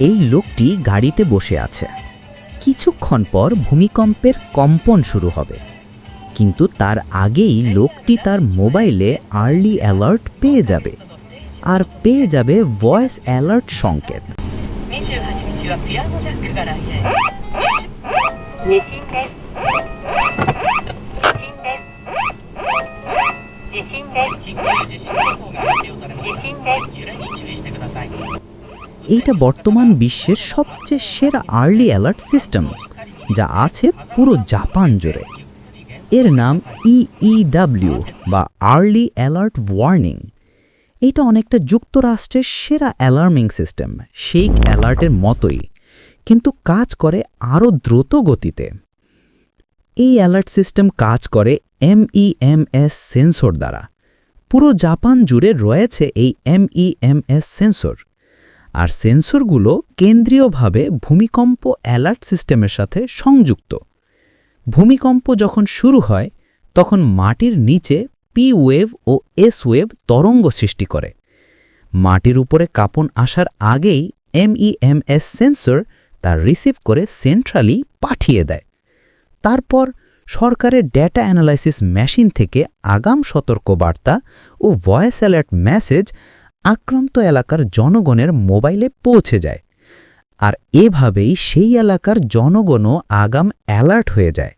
এই লোকটি গাড়িতে বসে আছে। কিছুক্ষণ পর ভূমিকম্পের কম্পন শুরু হবে। কিন্তু তার আগেই লোকটি তার মোবাইলে আর্লি অ্যালার্ট পেয়ে যাবে। আর পেয়ে যাবে ভয়েস অ্যালার্ট সংকেত। এইটা বর্তমান বিশ্বের সবচেয়ে সেরা আর্লি অ্যালার্ট সিস্টেম যা আছে পুরো জাপান জুড়ে। এর নাম ইইডাব্লিউ বা আর্লি অ্যালার্ট ওয়ার্নিং এটা অনেকটা যুক্তরাষ্ট্রের সেরা অ্যালার্মিং সিস্টেম শেক অ্যালার্টের মতোই, কিন্তু কাজ করে আরও দ্রুত গতিতে। এই অ্যালার্ট সিস্টেম কাজ করে এমইএমএস সেন্সর দ্বারা। পুরো জাপান জুড়ে রয়েছে এই এমইএমএস সেন্সর আর সেন্সরগুলো কেন্দ্রীয়ভাবে ভূমিকম্প অ্যালার্ট সিস্টেমের সাথে সংযুক্ত। ভূমিকম্প যখন শুরু হয়, তখন মাটির নিচে পি ওয়েভ ও এস ওয়েভ তরঙ্গ সৃষ্টি করে। মাটির উপরে কাঁপন আসার আগেই এমইএমএস সেন্সর তা রিসিভ করে সেন্ট্রালি পাঠিয়ে দেয়। তারপর সরকারের ডেটা অ্যানালাইসিস মেশিন থেকে আগাম সতর্কবার্তা ও ভয়েস অ্যালার্ট মেসেজ আক্রান্ত এলাকার জনগণের মোবাইলে পৌঁছে যায়। আর এভাবেই সেই এলাকার জনগণও আগাম অ্যালার্ট হয়ে যায়।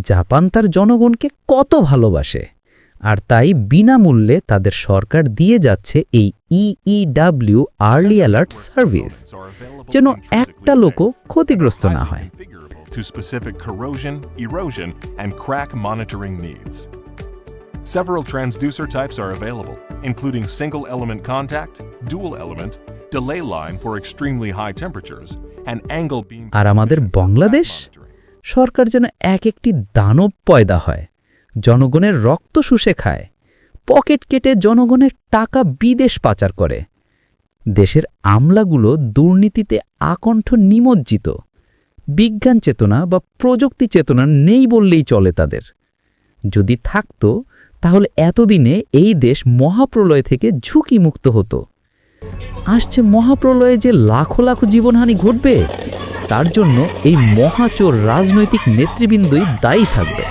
জাপান তার জনগণকে কত ভালোবাসে আর তাই বিনামূল্যে তাদের সরকার দিয়ে যাচ্ছে এই ইইডাব্লিউ আর্লি অ্যালার্ট সার্ভিস যেন একটা লোকও ক্ষতিগ্রস্ত না হয়। To specific corrosion, erosion, and crack monitoring needs. Several transducer types are available, including single element contact, dual element, delay line for extremely high temperatures, and angle beam. আর আমাদের বাংলাদেশ? সরকার যেন এক একটি দানব পয়দা হয় জনগণের রক্ত শুষে খায় পকেট কেটে জনগণের টাকা বিদেশ পাচার করে দেশের আমলাগুলো দুর্নীতিতে আকণ্ঠ নিমজ্জিত বিজ্ঞান চেতনা বা প্রযুক্তি চেতনা নেই বললেই চলে তাদের যদি থাকতো তাহলে এতদিনে এই দেশ মহাপ্রলয় থেকে ঝুঁকি মুক্ত হতো। আসছে মহাপ্রলয়ে যে লাখো লাখো জীবনহানি ঘটবে, তার জন্য এই মহাচোর রাজনৈতিক নেতৃবৃন্দই দায়ী থাকবে।